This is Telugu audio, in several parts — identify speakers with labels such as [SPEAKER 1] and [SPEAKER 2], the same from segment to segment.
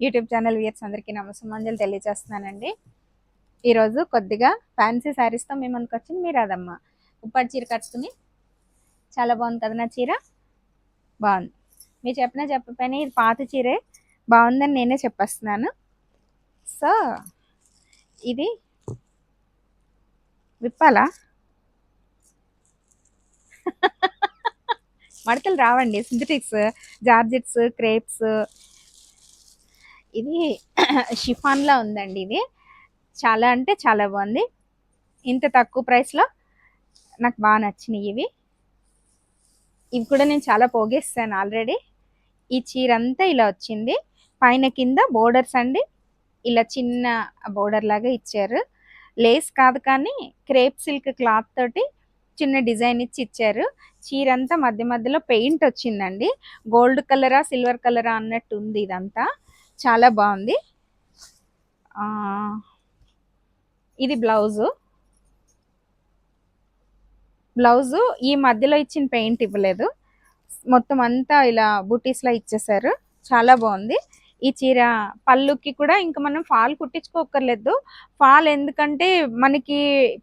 [SPEAKER 1] యూట్యూబ్ ఛానల్ వ్యూయర్స్ అందరికీ నమస్కారం తెలియజేస్తున్నానండి. ఈరోజు కొద్దిగా ఫ్యాన్సీ శారీస్తో మేము వచ్చింది మీరు అదమ్మ ఉప్పాడు చీర కట్టుకుని చాలా బాగుంది కదా నా చీర? బాగుంది. మీరు చెప్పినా చెప్పపోయినా ఇది పాత చీరే బాగుందని నేనే చెప్పేస్తున్నాను. సో ఇది విప్పాలా? మడతలు రావండి. సింథటిక్స్ జార్జెట్స్ క్రేప్స్ ఇది షిఫాన్లా ఉందండి ఇది. చాలా అంటే చాలా బాగుంది. ఇంత తక్కువ ప్రైస్లో నాకు బాగా నచ్చినాయి ఇవి. ఇవి కూడా నేను చాలా పోగేస్తాను ఆల్రెడీ. ఈ చీర అంతా ఇలా వచ్చింది. పైన కింద బోర్డర్స్ అండి. ఇలా చిన్న బోర్డర్ లాగా ఇచ్చారు. లేస్ కాదు కానీ క్రేప్ సిల్క్ క్లాత్ తోటి చిన్న డిజైన్ ఇచ్చి ఇచ్చారు. చీర అంతా మధ్య మధ్యలో పెయింట్ వచ్చిందండి. గోల్డ్ కలరా సిల్వర్ కలరా అన్నట్టు ఉంది ఇదంతా. చాలా బాగుంది. ఇది బ్లౌజు. బ్లౌజు ఈ మధ్యలో ఇచ్చిన పెయింట్ ఇవ్వలేదు. మొత్తం అంతా ఇలా బుటీస్లా ఇచ్చేసారు. చాలా బాగుంది. ఈ చీర పళ్ళుకి కూడా ఇంకా మనం ఫాల్ కుట్టించుకోకర్లేదు ఫాల్ ఎందుకంటే మనకి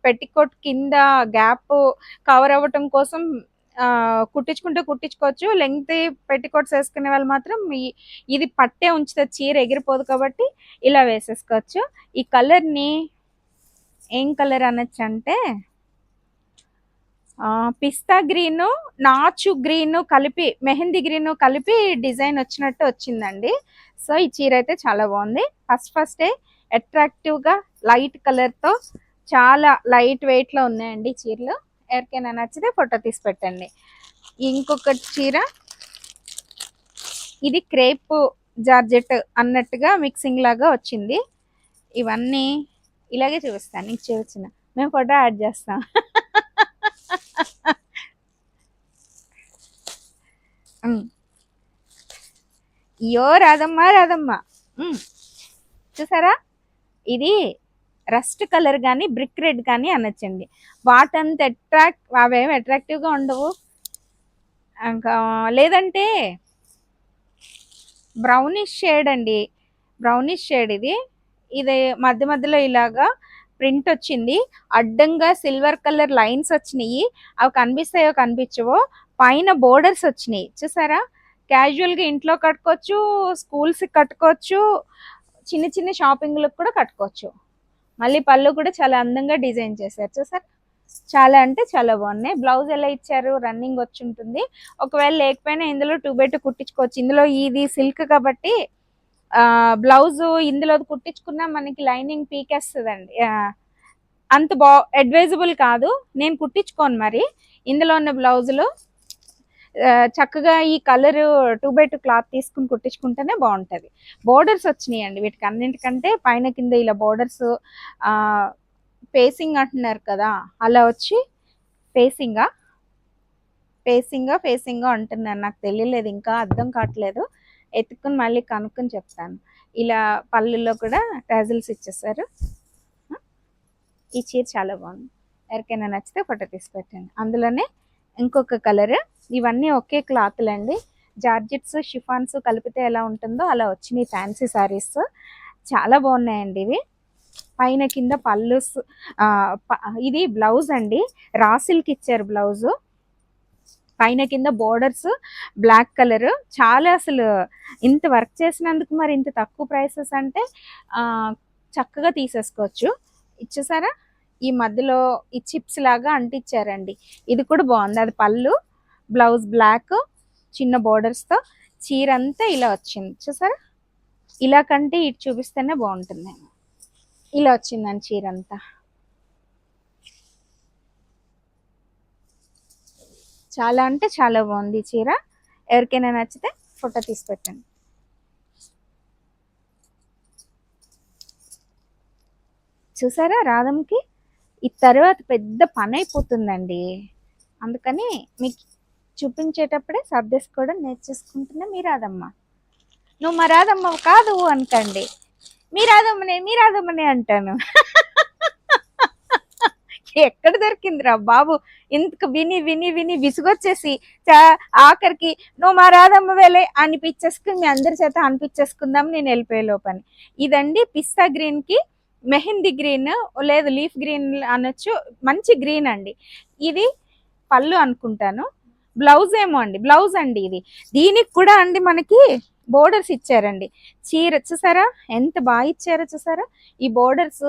[SPEAKER 1] పెట్టికోట్ కింద గ్యాప్ కవర్ అవ్వటం కోసం కుట్టించుకుంటే కుట్టించుకోవచ్చు. లెంగ్త్ పెట్టికోట్స్ వేసుకునే వాళ్ళు మాత్రం ఇది పట్టే ఉంచితే చీర ఎగిరిపోదు కాబట్టి ఇలా వేసేసుకోవచ్చు. ఈ కలర్ని ఏం కలర్ అనొచ్చు అంటే పిస్తా గ్రీను నాచు గ్రీను కలిపి మెహందీ గ్రీను కలిపి డిజైన్ వచ్చినట్టు వచ్చిందండి. సో ఈ చీర అయితే చాలా బాగుంది. ఫస్ట్ ఫస్టే అట్రాక్టివ్గా లైట్ కలర్తో చాలా లైట్ వెయిట్లో ఉన్నాయండి చీరలు. ఎవరికైనా నచ్చితే ఫోటో తీసి పెట్టండి. ఇంకొక చీర. ఇది క్రేప్ జార్జెట్ అన్నట్టుగా మిక్సింగ్ లాగా వచ్చింది. ఇవన్నీ ఇలాగే చూపిస్తాను. నీకు చూపించిన. మేము ఫోటో యాడ్ చేస్తాం. అయ్యో రాదమ్మా రాదమ్మా చూసారా? ఇది రస్ట్ కలర్ కానీ బ్రిక్ రెడ్ కానీ అనొచ్చండి. వాటంత అట్రాక్ట్ అవేమి అట్రాక్టివ్గా ఉండవు. ఇంకా లేదంటే బ్రౌనిష్ షేడ్ అండి. బ్రౌనిష్ షేడ్ ఇది. ఇది మధ్య మధ్యలో ఇలాగా ప్రింట్ వచ్చింది. అడ్డంగా సిల్వర్ కలర్ లైన్స్ వచ్చినాయి. అవి కనిపిస్తాయో కనిపించవో పైన బోర్డర్స్ వచ్చినాయి. చూసారా? క్యాజువల్గా ఇంట్లో కట్టుకోవచ్చు స్కూల్స్కి కట్టుకోవచ్చు చిన్న చిన్న షాపింగ్లకు కూడా కట్టుకోవచ్చు. మళ్ళీ పళ్ళు కూడా చాలా అందంగా డిజైన్ చేశారు. చూసారు చాలా అంటే చాలా బాగున్నాయి. బ్లౌజ్ ఎలా ఇచ్చారు? రన్నింగ్ వచ్చి ఉంటుంది. ఒకవేళ లేకపోయినా ఇందులో టూ బై టూ కుట్టించుకోవచ్చు. ఇందులో ఇది సిల్క్ కాబట్టి బ్లౌజ్ ఇందులో కుట్టించుకున్నా మనకి లైనింగ్ పీకేస్తుందండి. అంత బా అడ్వైజబుల్ కాదు. నేను కుట్టించుకోను మరి. ఇందులో ఉన్న బ్లౌజులు చక్కగా ఈ colour two by two cloth తీసుకుని కుట్టించుకుంటేనే బాగుంటుంది. బోర్డర్స్ వచ్చినాయండి వీటికి అన్నింటికంటే పైన కింద ఇలా బోర్డర్స్ ఫేసింగ్ అంటున్నారు కదా అలా వచ్చి ఫేసింగా ఫేసింగా ఫేసింగా అంటున్నాను నాకు తెలియలేదు ఇంకా అర్థం కావట్లేదు. ఎత్తుకుని మళ్ళీ కనుక్కొని చెప్తాను. ఇలా పళ్ళుల్లో కూడా టాజిల్స్ ఇచ్చేసారు ఈ చీర చాలా బాగుంది. ఎవరికైనా నచ్చితే ఫోటో తీసి పెట్టండి. అందులోనే ఇంకొక కలర్ ఇవన్నీ ఒకే క్లాత్లు అండి జార్జెట్స్ షిఫాన్స్ కలిపితే ఎలా ఉంటుందో అలా వచ్చినాయి ఫ్యాన్సీ శారీస్ చాలా బాగున్నాయండి ఇవి. పైన కింద పళ్ళు ఇది బ్లౌజ్ అండి. రాసిల్కి ఇచ్చారు బ్లౌజు. పైన కింద బోర్డర్స్ బ్లాక్ కలర్. చాలా అసలు ఇంత వర్క్ చేసినందుకు మరి ఇంత తక్కువ ప్రైసెస్ అంటే చక్కగా తీసేసుకోవచ్చు. ఇచ్చేసారా? ఈ మధ్యలో ఈ చిప్స్ లాగా అంటించారండి ఇది కూడా బాగుంది. అది పళ్ళు. బ్లౌజ్ బ్లాక్ చిన్న బోర్డర్స్తో చీర అంతా ఇలా వచ్చింది. చూసారా? ఇలా కంటే ఇటు చూపిస్తేనే బాగుంటుంది. ఇలా వచ్చిందండి చీర అంతా చాలా అంటే చాలా బాగుంది చీర. ఎవరికైనా నచ్చితే ఫోటో తీసి పెట్టండి. చూసారా రాధంకి ఈ తర్వాత పెద్ద పని అయిపోతుందండి. అందుకని మీకు చూపించేటప్పుడే సర్దేసుకోవడం నేర్చేసుకుంటున్నా. మీ రాదమ్మ నువ్వు మా రాదమ్మ కాదు అనకండి మీ రాదమ్మనే మీ రాదమ్మనే అంటాను. ఎక్కడ దొరికిందిరా బాబు? ఇంతకు విని విని విని విసుగొచ్చేసి ఆఖరికి నువ్వు మా రాధమ్మ వేలే అనిపించేసుకుని మీ అందరి చేత అనిపించేసుకుందాం నేను వెళ్ళిపోయే లోపని. ఇదండి పిస్తా గ్రీన్కి మెహందీ గ్రీన్ లేదు లీఫ్ గ్రీన్ అనొచ్చు మంచి గ్రీన్ అండి. ఇది పళ్ళు అనుకుంటాను. బ్లౌజ్ ఏమో అండి బ్లౌజ్ అండి ఇది. దీనికి కూడా అండి మనకి బోర్డర్స్ ఇచ్చారండి. చీర చూసారా? ఎంత బాగా ఇచ్చారో చూసారా? ఈ బోర్డర్స్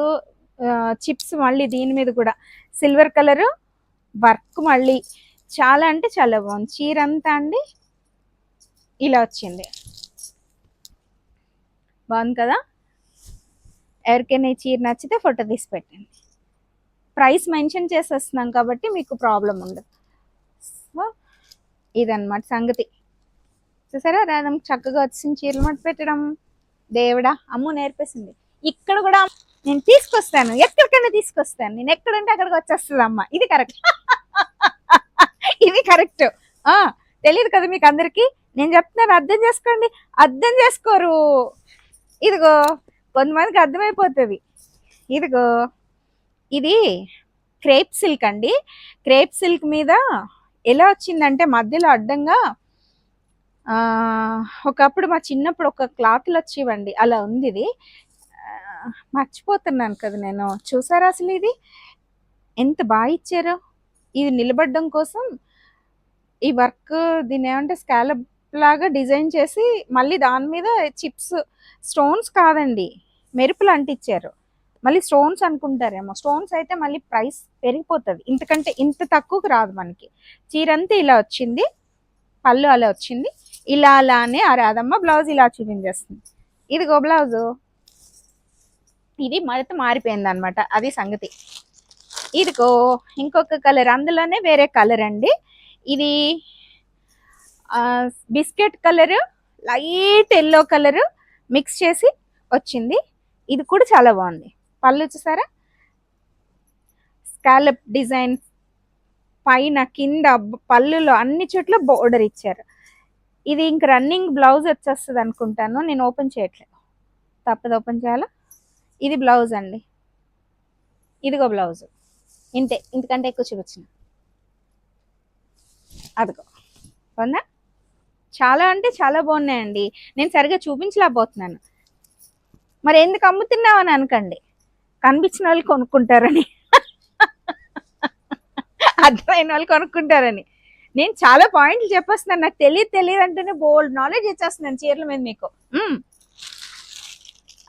[SPEAKER 1] చిప్స్ మళ్ళీ దీని మీద కూడా. సిల్వర్ కలర్ వర్క్ మళ్ళీ. చాలా అంటే చాలా బాగుంది. చీర అంతా అండి ఇలా వచ్చింది. బాగుంది కదా? ఎవరికైనా ఈ చీర నచ్చితే ఫోటో తీసి పెట్టండి. ప్రైస్ మెన్షన్ చేసేస్తున్నాం కాబట్టి మీకు ప్రాబ్లం ఉండదు. సో ఇదన్నమాట సంగతి. చూసారా? రాధం చక్కగా వచ్చిన చీరలు మట్టి పెట్టడం. దేవుడా అమ్ము నేర్పేసింది. ఇక్కడ కూడా నేను తీసుకొస్తాను. ఎక్కడికైనా తీసుకొస్తాను. నేను ఎక్కడుంటే అక్కడికి వచ్చేస్తుంది అమ్మ. ఇది కరెక్ట్ ఇది కరెక్ట్ ఆ తెలియదు కదా మీకు అందరికి? నేను చెప్తున్నాను అర్థం చేసుకోండి. అర్థం చేసుకోరు. ఇదిగో కొంతమందికి అర్థమైపోతుంది. ఇదిగో ఇది క్రేప్ సిల్క్ అండి. క్రేప్ సిల్క్ మీద ఎలా వచ్చిందంటే మధ్యలో అడ్డంగా ఒకప్పుడు మా చిన్నప్పుడు ఒక క్లాత్లు వచ్చేవండి. అలా ఉంది ఇది మర్చిపోతున్నాను కదా నేను. చూసారా అసలు ఇది? ఎంత బాగా ఇచ్చారు? ఇది నిలబడడం కోసం ఈ వర్క్ దీని ఏమంటే స్కాలప్ లాగా డిజైన్ చేసి మళ్ళీ దాని మీద చిప్స్ స్టోన్స్ కాదండి. మెరుపులు అంటించారు మళ్ళీ స్టోన్స్ అనుకుంటారేమో. స్టోన్స్ అయితే మళ్ళీ ప్రైస్ పెరిగిపోతుంది. ఇంతకంటే ఇంత తక్కువకు రాదు మనకి. చీర అంతా ఇలా వచ్చింది. పళ్ళు అలా వచ్చింది. ఇలా అలానే ఆ రాదమ్మ బ్లౌజ్ ఇలా చూపించేస్తుంది. ఇదిగో బ్లౌజు ఇది మడత మారిపోయింది అనమాట అది సంగతి. ఇదిగో ఇంకొక కలర్ అందులోనే వేరే కలర్ అండి. ఇది biscuit colour light yellow colour mix చేసి వచ్చింది. ఇది కూడా చాలా బాగుంది. పళ్ళు చూసారా? స్కాలప్ డిజైన్ పైన కింద పళ్ళులో అన్ని చోట్ల బోర్డర్ ఇచ్చారు. ఇది ఇంక రన్నింగ్ బ్లౌజ్ వచ్చేస్తుంది అనుకుంటాను. నేను ఓపెన్ చేయట్లేదు. తప్పదు ఓపెన్ చేయాలా? ఇది బ్లౌజ్ అండి. ఇదిగో బ్లౌజ్. ఇంతే ఇంతకంటే ఎక్కువ చూపించిన. అదిగో. అవునా చాలా అంటే చాలా బాగున్నాయండి. నేను సరిగా చూపించలేకపోతున్నాను. మరి ఎందుకు అమ్ముతున్నావు అని అనకండి. కనిపించిన వాళ్ళు కొనుక్కుంటారని. అర్థమైన వాళ్ళు కొనుక్కుంటారని. నేను చాలా పాయింట్లు చెప్పేస్తున్నాను. నాకు తెలియదు తెలియదు అంటేనే బోల్డ్ నాలెడ్జ్ ఇచ్చేస్తున్నాను చీరల మీద మీకు.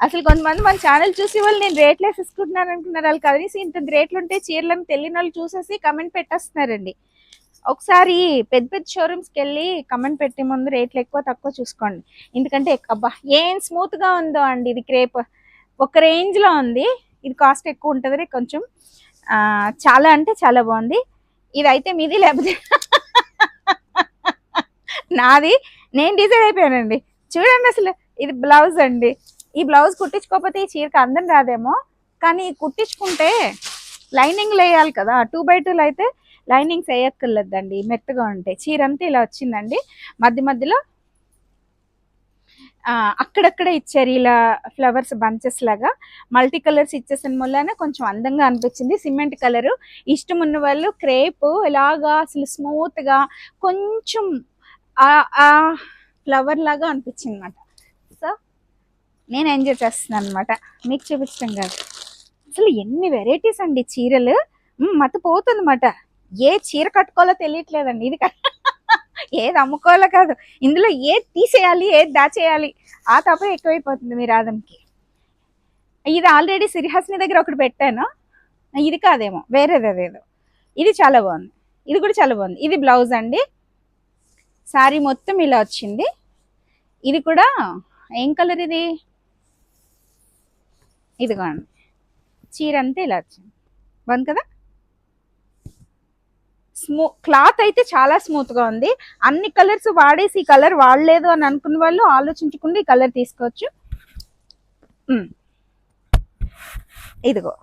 [SPEAKER 1] అసలు కొంతమంది మన ఛానల్ చూసి వాళ్ళు నేను రేట్లు వేసేసుకుంటున్నాను అనుకున్నారు. వాళ్ళు కనీసం ఇంత రేట్లు ఉంటే చీరలను తెలియని వాళ్ళు చూసేసి కమెంట్ పెట్టేస్తున్నారండి. ఒకసారి పెద్ద పెద్ద షోరూమ్స్కి వెళ్ళి కమెంట్ పెట్టే ముందు రేట్లు ఎక్కువ తక్కువ చూసుకోండి. ఎందుకంటే అబ్బా ఏం స్మూత్గా ఉందో అండి ఇది క్రేప్ ఒక రేంజ్లో ఉంది. ఇది కాస్ట్ ఎక్కువ ఉంటుంది కొంచెం చాలా అంటే చాలా బాగుంది. ఇది అయితే మీది లేకపోతే నాది. నేను డిజైన్ అయిపోయానండి. చూడండి అసలు ఇది బ్లౌజ్ అండి. ఈ బ్లౌజ్ కుట్టించుకోకపోతే ఈ చీరకి అందం రాదేమో. కానీ కుట్టించుకుంటే లైనింగ్లు వేయాలి కదా. టూ బై టూలు అయితే లైనింగ్స్ వేయక్కర్లేదండి. మెత్తగా ఉంటాయి. చీర అంతా ఇలా వచ్చిందండి. మధ్య మధ్యలో అక్కడక్కడ ఇచ్చారు ఇలా ఫ్లవర్స్ బంచెస్ లాగా. మల్టీ కలర్స్ ఇచ్చేసిన వల్లనే కొంచెం అందంగా అనిపించింది. Cement colour. ఇష్టం ఉన్న వాళ్ళు క్రేప్ ఇలాగా అసలు స్మూత్గా కొంచెం ఆ ఫ్లవర్ లాగా అనిపించింది అనమాట సో నేను ఎంజాయ్ చేస్తున్నాను అనమాట మీకు చూపించడం కాదు. అసలు ఎన్ని వెరైటీస్ అండి చీరలు? మ్, మతిపోతుంది అనమాట ఏ చీర కట్టుకోవాలో తెలియట్లేదండి. ఇది క- ఏది అమ్ముకోవాలో కాదు. ఇందులో ఏది తీసేయాలి ఏది దాచేయాలి ఆ తప్ప ఎక్కువైపోతుంది మీ రాధంకి ఇది ఆల్రెడీ సిరిహాస్ని దగ్గర ఒకటి పెట్టాను. ఇది కాదేమో వేరేది అదేదో. ఇది చాలా బాగుంది. ఇది కూడా చాలా బాగుంది. ఇది బ్లౌజ్ అండి. శారీ మొత్తం ఇలా వచ్చింది. ఇది కూడా ఏం కలర్ ఇది? ఇదిగోండి. చీర అంతా ఇలా వచ్చింది. బాగుంది కదా? స్మూ క్లాత్ అయితే చాలా స్మూత్గా ఉంది. అన్ని కలర్స్ వాడేసి ఈ కలర్ వాడలేదు అని అనుకున్న వాళ్ళు ఆలోచించకుండా ఈ కలర్ తీసుకోవచ్చు. ఇదిగో.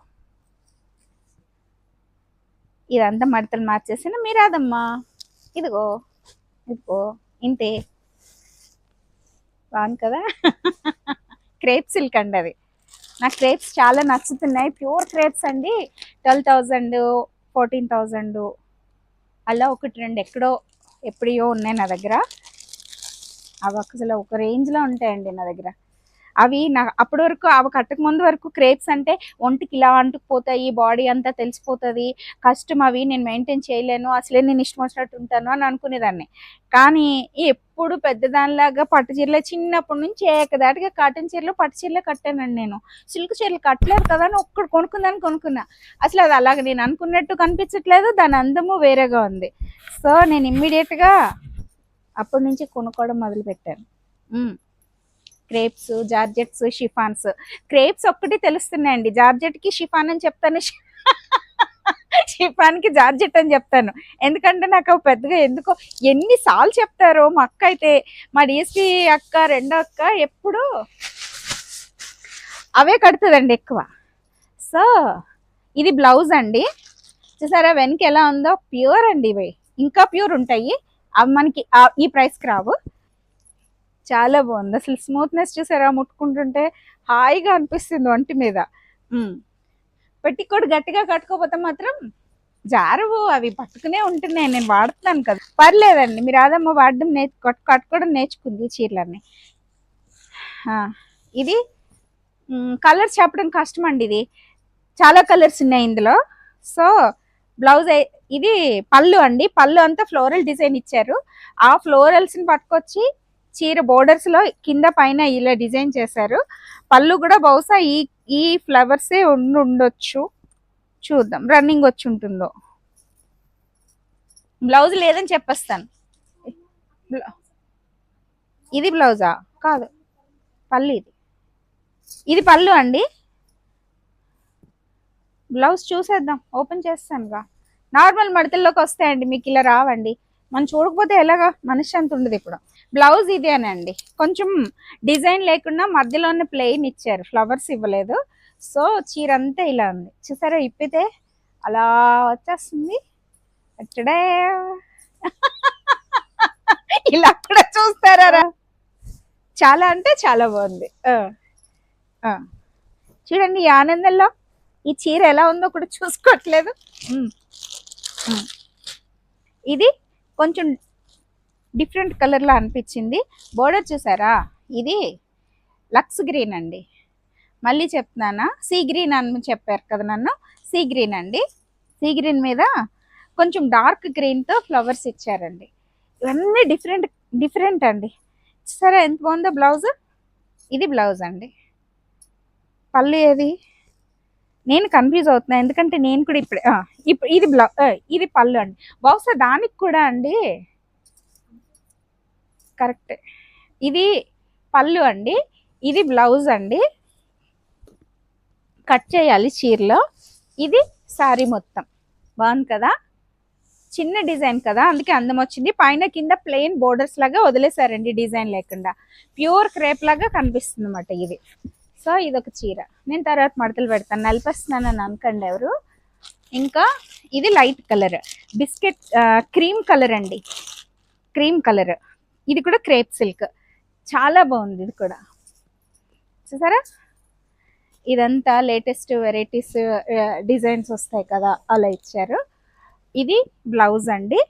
[SPEAKER 1] ఇదంతా మడతలు మార్చేసిన మీరాదమ్మా ఇదిగో. ఇదిగో. ఇంతే. బాగుంది కదా? క్రేప్ సిల్క్ అండి అది. నాకు క్రేప్స్ చాలా నచ్చుతున్నాయి. ప్యూర్ క్రేప్స్ అండి. Twelve thousand fourteen thousand. అలా ఒకటి రెండు ఎక్కడో ఎప్పుడో ఉన్నాయి నా దగ్గర. అవి అసలు ఒక రేంజ్లో ఉంటాయండి నా దగ్గర. అవి నా అప్పటి వరకు అవి కట్టక ముందు వరకు క్రేప్స్ అంటే ఒంటికి ఇలా అంటుకుపోతాయి బాడీ అంతా తెలిసిపోతుంది. కష్టం అవి నేను మెయింటైన్ చేయలేను అసలే నేను ఇష్టం వచ్చినట్టు ఉంటాను అని అనుకునేదాన్ని. కానీ ఎప్పుడు పెద్దదానిలాగా పట్టు చీరలే చిన్నప్పటి నుంచి ఏకదాటిగా కాటన్ చీరలు పట్టు చీరలే కట్టానండి నేను. సిల్క్ చీరలు కట్టలేదు కదా అని ఒక్కడు కొనుక్కుందని కొనుక్కున్నా. అసలు అది అలాగ నేను అనుకున్నట్టు కనిపించట్లేదు దాని అందము వేరేగా ఉంది. సో నేను ఇమ్మీడియట్గా అప్పటి నుంచి కొనుక్కోవడం మొదలుపెట్టాను. Crepes georgettes chiffons. క్రేప్స్ ఒక్కటి తెలుస్తున్నాయండి. జార్జెట్కి షిఫాన్ అని చెప్తాను. షిఫాన్కి జార్జెట్ అని చెప్తాను. ఎందుకంటే నాకు అవి పెద్దగా ఎందుకో ఎన్నిసార్లు చెప్తారో మా అక్క అయితే. మా డిఎస్పి అక్క రెండో అక్క ఎప్పుడు అవే కడుతుందండి ఎక్కువ. సో ఇది బ్లౌజ్ అండి. చూసారా వెనక ఎలా ఉందో? ప్యూర్ అండి ఇవి. ఇంకా ప్యూర్ ఉంటాయి. అవి మనకి ఈ ప్రైస్కి రావు. చాలా బాగుంది. అసలు స్మూత్నెస్ చూసారా? ముట్టుకుంటుంటే హాయిగా అనిపిస్తుంది ఒంటి మీద. పెట్టికోడు గట్టిగా కట్టుకోపోతే మాత్రం జారవు. అవి పట్టుకునే ఉంటున్నాయి. నేను వాడుతున్నాను కదా. పర్లేదండి. మీరు అదమ్మ వాడడం నేర్చు కట్- కట్టుకోవడం నేర్చుకుంది చీరలన్నీ. ఇది కలర్స్ చెప్పడం కష్టం అండి ఇది. చాలా కలర్స్ ఉన్నాయి ఇందులో. సో బ్లౌజ్ ఇది పళ్ళు అండి. పళ్ళు అంతా ఫ్లోరల్ డిజైన్ ఇచ్చారు. ఆ ఫ్లోరల్స్ని పట్టుకొచ్చి చీర బోర్డర్స్లో కింద పైన ఇలా డిజైన్ చేశారు. పళ్ళు కూడా బహుశా ఈ ఈ ఫ్లవర్స్ ఉండి ఉండొచ్చు. చూద్దాం రన్నింగ్ వచ్చి ఉంటుందో. బ్లౌజ్ లేదని చెప్పేస్తాను. ఇది బ్లౌజా? కాదు. పళ్ళు ఇది. ఇది పళ్ళు అండి. బ్లౌజ్ చూసేద్దాం. ఓపెన్ చేస్తానుగా. నార్మల్ మడతల్లోకి వస్తాయండి మీకు ఇలా రావండి. మనం చూడకపోతే ఎలాగా మనశ్శాంతి ఉండదు ఇప్పుడు. బ్లౌజ్ ఇదేనండి కొంచెం డిజైన్ లేకుండా మధ్యలోనే ప్లెయిన్ ఇచ్చారు. ఫ్లవర్స్ ఇవ్వలేదు. సో చీర అంతా ఇలా ఉంది. చూసారా? ఇప్పితే అలా వచ్చేస్తుంది. అక్కడే ఇలా కూడా చూస్తారా చాలా అంటే చాలా బాగుంది. చూడండి ఈ ఆనందంలో ఈ చీర ఎలా ఉందో కూడా చూసుకోవట్లేదు. ఇది కొంచెం డిఫరెంట్ కలర్లో అనిపించింది. బోర్డర్ చూసారా? ఇది లక్స్ గ్రీన్ అండి. మళ్ళీ చెప్తున్నానా? సీ గ్రీన్ అని చెప్పారు కదా నన్ను. సీ గ్రీన్ అండి. సీ గ్రీన్ మీద కొంచెం డార్క్ గ్రీన్తో ఫ్లవర్స్ ఇచ్చారండి. ఇవన్నీ డిఫరెంట్ డిఫరెంట్ అండి. సరే ఎంత బాగుందో బ్లౌజ్? ఇది బ్లౌజ్ అండి. పళ్ళు ఏది నేను కన్ఫ్యూజ్ అవుతున్నా. ఎందుకంటే నేను కూడా ఇప్పుడు ఇప్పుడు ఇది బ్లౌ ఇది పళ్ళు అండి. బహుశా దానికి కూడా అండి. కరెక్ట్ ఇది పళ్ళు అండి. ఇది బ్లౌజ్ అండి. కట్ చేయాలి చీరలో. ఇది శారీ మొత్తం. బాగుంది కదా? చిన్న డిజైన్ కదా? అందుకే అందం వచ్చింది. పైన కింద ప్లెయిన్ బోర్డర్స్ లాగా వదిలేసారండి డిజైన్ లేకుండా. ప్యూర్ క్రేప్ లాగా కనిపిస్తుంది అన్నమాట ఇది. సో ఇది ఒక చీర. నేను తర్వాత మడతలు పెడతాను. నలిపేస్తున్నాను అని అనుకోండి ఎవరు? ఇంకా ఇది light colour biscuit cream colour అండి. క్రీమ్ కలర్ ఇది కూడా క్రేప్ సిల్క్ చాలా బాగుంది ఇది కూడా. చూసారా? ఇదంతా లేటెస్ట్ వెరైటీస్ డిజైన్స్ వస్తాయి కదా అలా ఇచ్చారు. ఇది బ్లౌజ్ అండి.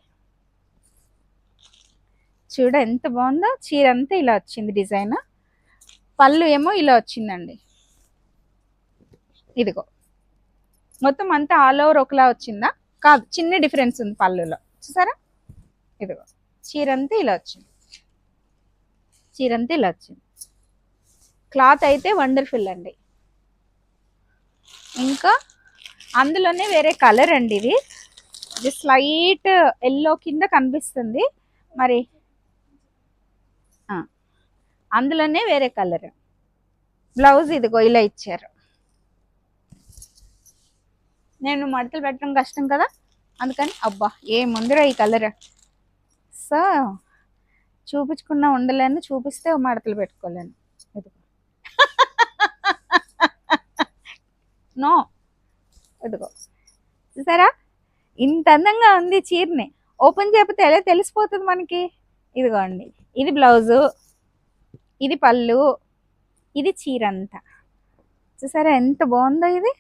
[SPEAKER 1] చూడ ఎంత బాగుందో. చీర అంతా ఇలా వచ్చింది డిజైన్ పళ్ళు ఏమో ఇలా వచ్చిందండి. ఇదిగో. మొత్తం అంతా ఆల్ ఓవర్ ఒకలా వచ్చిందా? కాదు చిన్న డిఫరెన్స్ ఉంది పళ్ళులో. చూసారా? ఇదిగో. చీర అంతా ఇలా వచ్చింది. చీర అంతా ఇలా వచ్చింది. క్లాత్ అయితే వండర్ఫుల్ అండి. ఇంకా అందులోనే వేరే కలర్ అండి ఇది. ఇది స్లైట్ ఎల్లో కింద కనిపిస్తుంది. మరి అందులోనే వేరే కలర్. బ్లౌజ్ ఇదిగో ఇలా ఇచ్చారు. నేను మడతలు పెట్టడం కష్టం కదా? అందుకని అబ్బా ఏ ముందర ఈ కలర్? సో చూపించకుండా ఉండలేను చూపిస్తే మడతలు పెట్టుకోలేను. ఇదిగో. నో. ఇదిగో. చూసారా? ఇంత అందంగా ఉంది చీరని. ఓపెన్ చేయకపోతే ఎలా తెలిసిపోతుంది మనకి? ఇదిగోండి. ఇది బ్లౌజు. ఇది పళ్ళు ఇది చీర అంతా చూసారా ఎంత బాగుందో ఇది?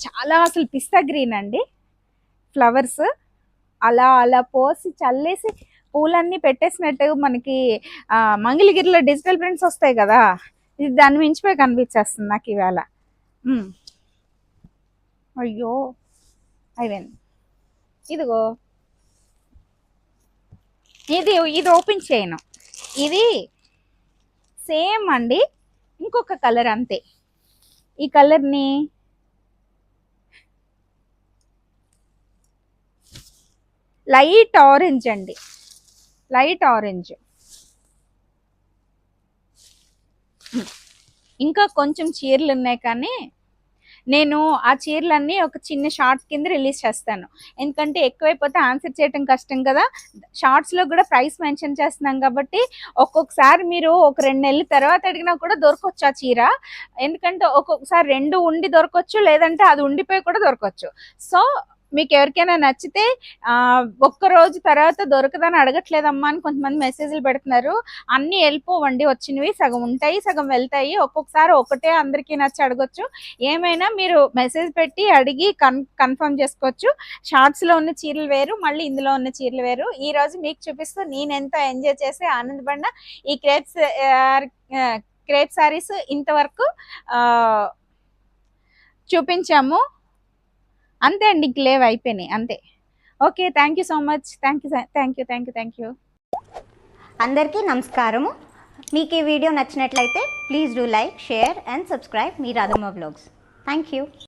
[SPEAKER 1] చాలా అసలు పిస్తా గ్రీన్ అండి. ఫ్లవర్స్ అలా అలా పోసి చల్లేసి పూలన్నీ పెట్టేసినట్టు మనకి మంగళగిరిలో డిజిటల్ ప్రింట్స్ వస్తాయి కదా? ఇది దాన్ని మించిపోయి కనిపించేస్తుంది నాకు ఇవాళ. అయ్యో అయిపోయింది. ఇదిగో. ఇది ఇది ఓపెన్ చేయను. ఇది సేమ్ అండి. ఇంకొక కలర్ అంతే. ఈ కలర్ని లైట్ ఆరెంజ్ అండి. Light orange. ఇంకా కొంచెం చీరలు ఉన్నాయి కానీ నేను ఆ చీరలన్నీ ఒక చిన్న షార్ట్ కింద రిలీజ్ చేస్తాను. ఎందుకంటే ఎక్కువైపోతే ఆన్సర్ చేయడం కష్టం కదా. షార్ట్స్లో కూడా ప్రైస్ మెన్షన్ చేస్తున్నాం కాబట్టి ఒక్కొక్కసారి మీరు ఒక రెండు నెలల తర్వాత అడిగినా కూడా దొరకవచ్చు ఆ చీర. ఎందుకంటే ఒక్కొక్కసారి రెండు ఉండి దొరకవచ్చు లేదంటే అది ఉండిపోయి కూడా దొరకవచ్చు సో మీకు ఎవరికైనా నచ్చితే ఒక్క రోజు తర్వాత దొరకదని అడగట్లేదమ్మా అని కొంతమంది మెసేజ్లు పెడుతున్నారు. అన్నీ వెళ్ళిపోవండి వచ్చినవి సగం ఉంటాయి సగం వెళ్తాయి. ఒక్కొక్కసారి ఒకటే అందరికీ నచ్చి అడగొచ్చు. ఏమైనా మీరు మెసేజ్ పెట్టి అడిగి కన్ కన్ఫర్మ్ చేసుకోవచ్చు. షార్ట్స్లో ఉన్న చీరలు వేరు మళ్ళీ ఇందులో ఉన్న చీరలు వేరు. ఈ రోజు మీకు చూపిస్తూ నేను ఎంతో ఎంజాయ్ చేసి ఆనందపడిన ఈ క్రేప్స్ క్రేప్ సారీస్ ఇంతవరకు చూపించాము. అంతే అండి ఇంక లేవు అయిపోయినాయి అంతే. Okay thank you so much thank you thank you thank you thank you
[SPEAKER 2] అందరికీ నమస్కారము. మీకు ఈ వీడియో నచ్చినట్లయితే please do like share and subscribe me Radhamma blogs thank you